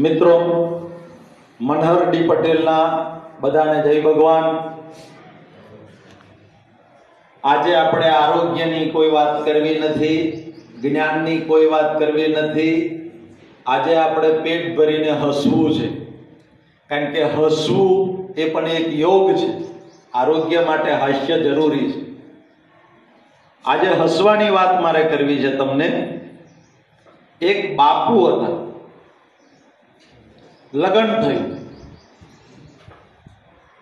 મિત્રો, મનહર ડી પટેલના બધાને જય ભગવાન. આજે આપણે આરોગ્યની કોઈ વાત કરવી નથી, જ્ઞાનની કોઈ વાત કરવી નથી. આજે આપણે પેટ ભરીને હસવું છે. કારણ કે હસવું એ પણ એક યોગ છે. આરોગ્ય માટે હાસ્ય જરૂરી છે. આજે હસવાની વાત મારે કરવી છે તમને. એક બાપુ હતા. લગ્ન થયું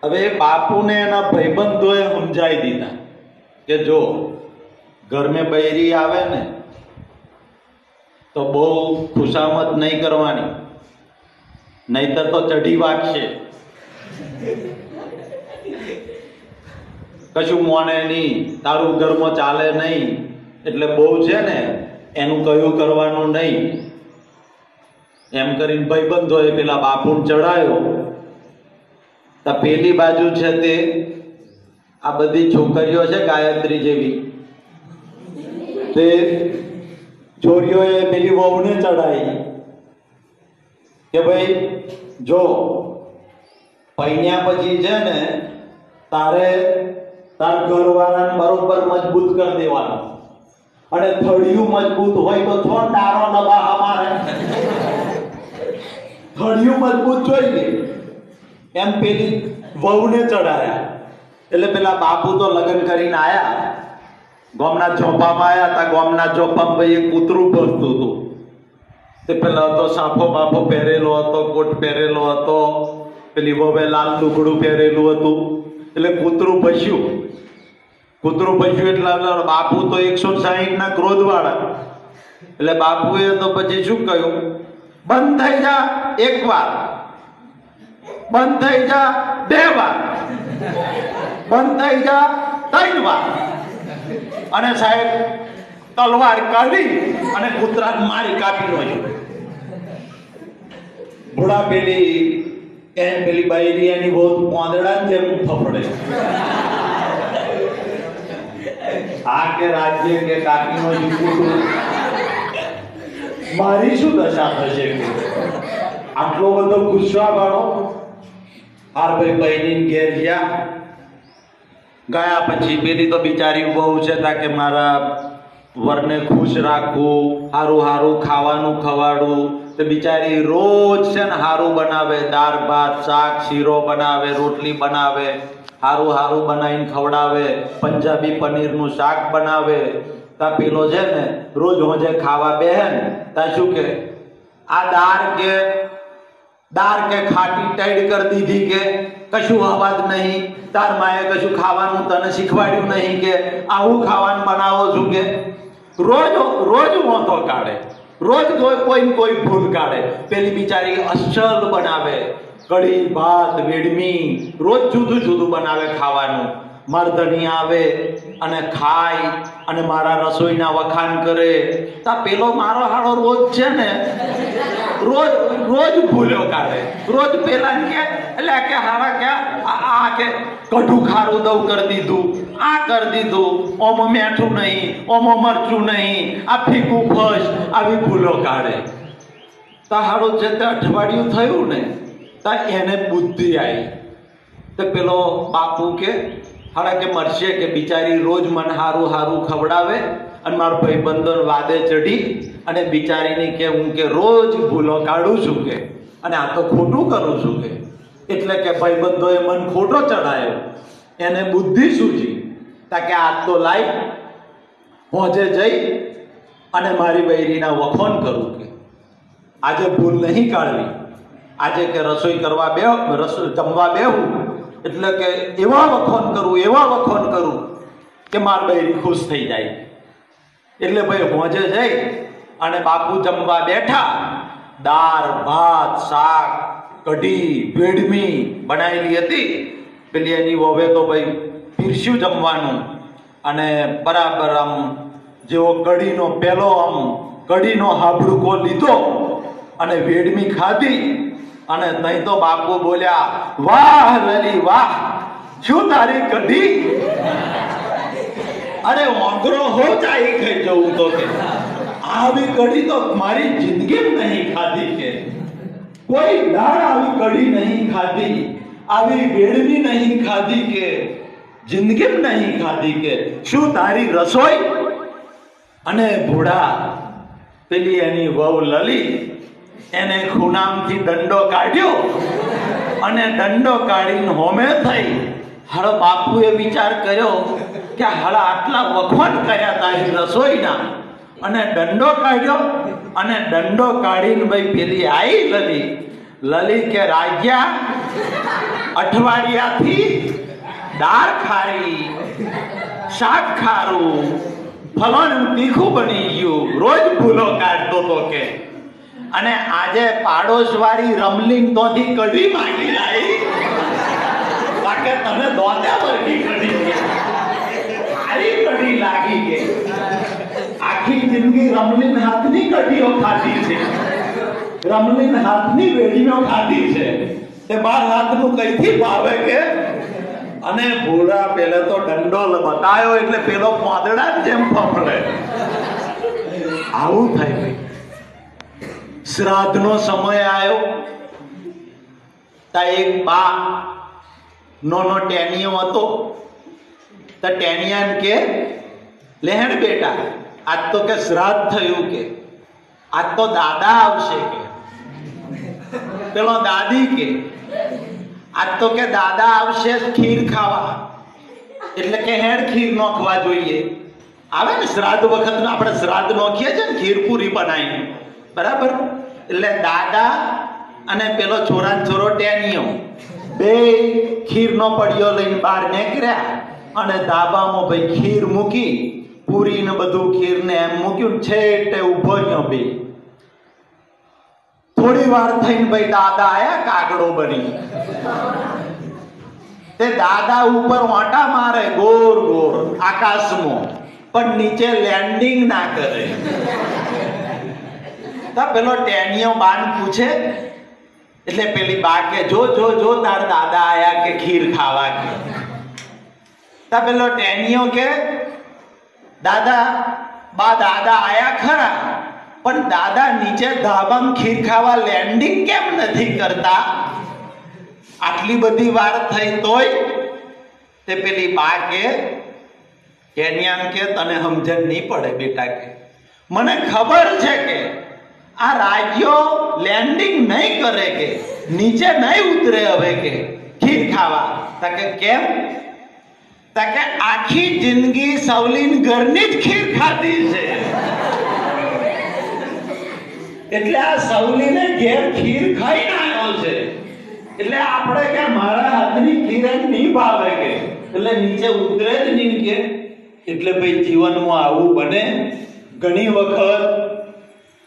હવે બાપુને એના ભાઈબંધોએ સમજાવી દીધા કે જો ઘરમાં બૈરી આવે ને, તો બહુ ખુશામત નહીં કરવાની. નહીતર તો ચઢી વાગશે. કશું મોને નહીં, તારું ઘરમાં ચાલે નહીં, એટલે બહુ છે ને, એનું કયું કરવાનું નહીં. એમ કરીને ભાઈબંધોએ પેલા બાપુન ચડાયો તો પેલી બાજુ છે તે આ બધી છોકરીઓ છે ગાયત્રી જેવી. તે છોરીઓએ પેલી વહુને ચડાવી કે ભાઈ, જો પૈણ્યા પછી છે ને તારે તાર ઘરવાળાને બરોબર મજબૂત કરી દેવાનો. અને થળિયું મજબૂત હોય તો થોડ ડારો દબા થળિયું મજબૂત જોઈને એમ પેલી વહુને ચડાયા એટલે પેલા બાપુ તો લગ્ન કરીને આયા. ગોમના ચોપામાં આયા હતા ગોમના ચોપામાં ભાઈ એક કૂતરું ભરતું હતું. તે પેલા હતો સાફો બાફો પહેરેલો હતો, કોટ પહેરેલો હતો. પેલી વવે લાલ લુગડું પહેરેલું હતું. એટલે કૂતરું ભસ્યું. કૂતરું ભસ્યું એટલે બાપુ તો એકસો સાહીઠ ના ક્રોધ વાળા એટલે બાપુએ તો પછી શું કહ્યું? બંધ થઈ જા એક વાર. બંધ થઈ જા બે વાર. બંધ થઈ જા ત્રણ વાર. અને સાહેબ, તલવાર કાઢી અને કૂતરાને મારી કાપી રહ્યો ભોળા પેલી, એમ પેલી બાયરી એની બહુ પોંદડા જેમ ફફડે આ કે રાજ્ય કે કાકીનો જીકુટું મારી શું દશા થશે? આટલો બધો ગુસ્સા વાળો હાર ભાઈ બહેની ઘેર ગયા. ગયા પછી પેલી તો બિચારી બહુ છે તા કે મારા વરને ખુશ રાખવું હારું હારું ખાવાનું ખવાડવું તો બિચારી રોજ છે ને હારું બનાવે, દાળ, ભાત, શાક, શીરો બનાવે, રોટલી બનાવે. હારું હારું બનાવીને ખવડાવે, પંજાબી પનીરનું શાક બનાવે. તા પેલો છે ને, રોજ હોજે ખાવા બેહે ને, તા શું કે, આ દાળ કે દાળ કે ખાટી ટાઈડ કરી દીધી કે, કશું અવાજ નહીં. તાર માએ કશું ખાવાનું તને શીખવાડ્યું નહીં કે આવું ખાવાનું બનાવો છું કે? રોજ રોજ મોતો કાઢે. રોજ કોઈ કોઈ ભૂલ કાઢે. પેલી બિચારી અસલ બનાવે. કઢી ભાત વેડમી રોજ જુદું જુદું બનાવે ખાવાનું. મરદણી આવે અને ખાય અને મારા રસોઈના વખાણ કરે. તા પેલો મારો હાળો રોજ છે ને, રોજ રોજ ભૂલ્યો કાઢે. રોજ પેલા કે, એટલે કે હારા કે, આ કે, કઢું ખારું દઉં કરી દીધું, આ કરી દીધું, ઓમ મેઠું નહીં, ઓમ મરચું નહીં, આ ફીકું ફસ આવી ભૂલો કાઢે. તા હાડો જે તે અઠવાડિયું થયું ને તા એને બુદ્ધિ આવી તો પેલો બાપુ કે હારા કે મરશે કે બિચારી રોજ મન હારું હારું ખવડાવે અને મારો ભાઈબંધન વાદે ચડી અને બિચારીની કે, હું કે રોજ ભૂલો કાઢું છું કે, અને આ તો ખોટું કરું છું કે. એટલે કે ભાઈબંધોએ મન ખોટો ચડાયો એને બુદ્ધિ સૂજી. તાકે આ તો લાઈ પહોંચે જઈ અને મારી બૈરીના વખોન કરું કે. આજે ભૂલ નહીં કાઢવી. આજે કે રસોઈ કરવા બે રસોઈ જમવા બેહું, એટલે કે એવા વખોન કરું, એવા વખોન કરું કે માર બૈરી ખુશ થઈ જાય. એટલે ભાઈ હોજે જઈ અને બાપુ જમવા બેઠા, દાળ, ભાત, શાક, કઢી વેડમી બનાવેલી હતી. પેલી એની વવે તો ભાઈ પીરસ્યું જમવાનું અને બરાબર આમ જેવો કઢીનો પહેલો આમ કઢીનો હાબડુકો લીધો અને વેડમી ખાધી. અને તઈ તો બાપુ બોલ્યા, વાહ લલી વાહ, શું તારી કઢી? અરે ઓંગરો હો ચાહી ખાઈ જવું તો કે. આવી કઢી તો મારી જિંદગી નહીં ખાધી કે. કોઈ દાળ આવી કઢી નહીં ખાધી, આવી વેડવી નહીં ખાધી કે. જિંદગી નહીં ખાધી કે. શું તારી રસોઈ? અને ભૂડા પેલી એની વહુ લલી એને ખૂનામથી દંડો કાઢ્યો અને દંડો કાઢીને હોમે થઈ. હળ બાપુએ વિચાર કર્યો કે હળ આટલા વખોટ કર્યા તારી રસોઈના. અને દંડો કાઢ્યો અને દંડો કાઢીને ભાઈ પેલી આવી લલી. લલી કે, રાજ્યા, અઠવાડિયાથી દાળ ખારી, શાક ખારું, ફલાણું તીખું બની ગયું. રોજ ભૂલો કાઢતો તો કે. અને આજે પાડોશવાળી રમલીન દોધી કઢી માંગી લાવી બાકી તમે દોધ્યા વર્ગી કઢી સારી કઢી લાગી ગઈ. આખી જિંદગી રમલિંગ હાથની કઢીઓ ખાધી છે. રમલિંગ હાથની વેડીઓ ખાધી છે. તે બાર હાથનું કઈથી ભાવે કે? અને ભૂરા પેલે તો ડંડોલ બતાયો એટલે પેલો પાંદડા જેમ ફફડે. આવું થાય. શ્રાદ્ધનો સમય આવ્યો તા એક બા નોનો ટેનિયો હતો. તો ટેનિયાન કે, લેહણ બેટા, આજ તો કે શ્રાદ્ધ થયું કે, આજ તો દાદા આવશે કે. પેલો દાદી કે, આજ તો કે દાદા આવશે ખીર ખાવા. એટલે કે હેડ ખીર નોખવા જોઈએ. આવે ને શ્રાદ્ધ વખત આપણે શ્રાદ્ધ નોખીએ છીએ ને ખીર પૂરી બનાવીને. બરાબર? એટલે દાદા અને પેલો છોરા છોરો ટેનિયો બે ખીરનો પડિયો લઈને બહાર નીકળ્યા અને ધાબામાં ભાઈ ખીર મૂકી, પૂરી ને બધું ખીર ને એમ મૂક્યું છેટે ઊભો રહ્યો બે. થોડી વાર થઈને ભાઈ દાદા આયા, કાગડો બની. તે દાદા ઉપર ઓટા મારે ગોર ગોર આકાશમાં, પણ નીચે લેન્ડિંગ ના કરે. તો, પેલો ટેનિયો બાન પૂછે, એટલે પેલી બા કે, જો જો જો, તાર દાદા આયા કે ખીર ખાવા કે. તા પેલો ટેનિયો કે, દાદા, બા દાદા આયા ખરા, પણ દાદા નીચે ધાબામાં ખીર ખાવા લેન્ડિંગ કેમ નથી કરતા? આટલી બધી વાર થઈ તોય, તે પેલી બા કે કેન્યાન કે તને સમજણ નહીં પડે બેટા કે. મને ખબર છે કે આ રાજ્યો લેન્ડિંગ નહીં કરે કે, નીચે નહીં ઉતરે હવે કે, ખીર ખાવા. તકે કેમ? તકે આખી જિંદગી સવલીન ઘરની જ ખીર ખાધી છે. એટલે આ સવલીને ઘેર ખીર ખાઈ આવ્યો છે. એટલે આપણે કે મારા હાથની ખીર એમ નહીં ભાવે કે. એટલે નીચે ઉતરે જ નહીં કે. એટલે ભાઈ જીવનમાં આવું બને. ઘણી વખત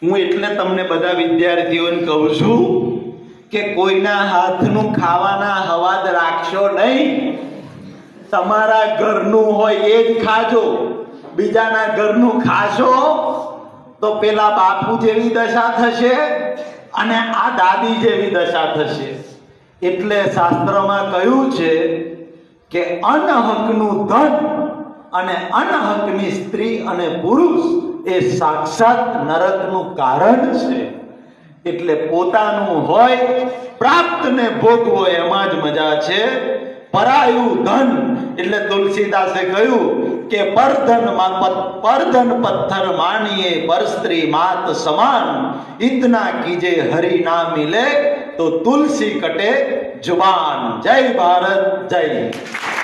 હું એટલે તમને બધા વિદ્યાર્થીઓને કહું છું કે કોઈના હાથનું ખાવાના હવાદ રાખશો નહીં. તમારા ઘરનું હોય એ જ ખાજો. બીજાના ઘરનું ખાશો તો પેલા બાપુ જેવી દશા થશે અને આ દાદી જેવી દશા થશે. એટલે શાસ્ત્રમાં કહ્યું છે કે અનહકનું ધન અને અનહકની સ્ત્રી અને પુરુષ એ સાક્ષાત નરકનું કારણ છે. એટલે પોતાનું હોય પ્રાપ્ત ને ભોગવો એમાં જ મજા છે. પરાયું ધન એટલે તુલસીદાસે કહ્યું કે પરધન પરધન પથ્થર માનીએ પર સ્ત્રી માત સમાન. ઇતના કીજે હરી ના મિલે તો તુલસી કટે જુબાન જય ભારત, જય.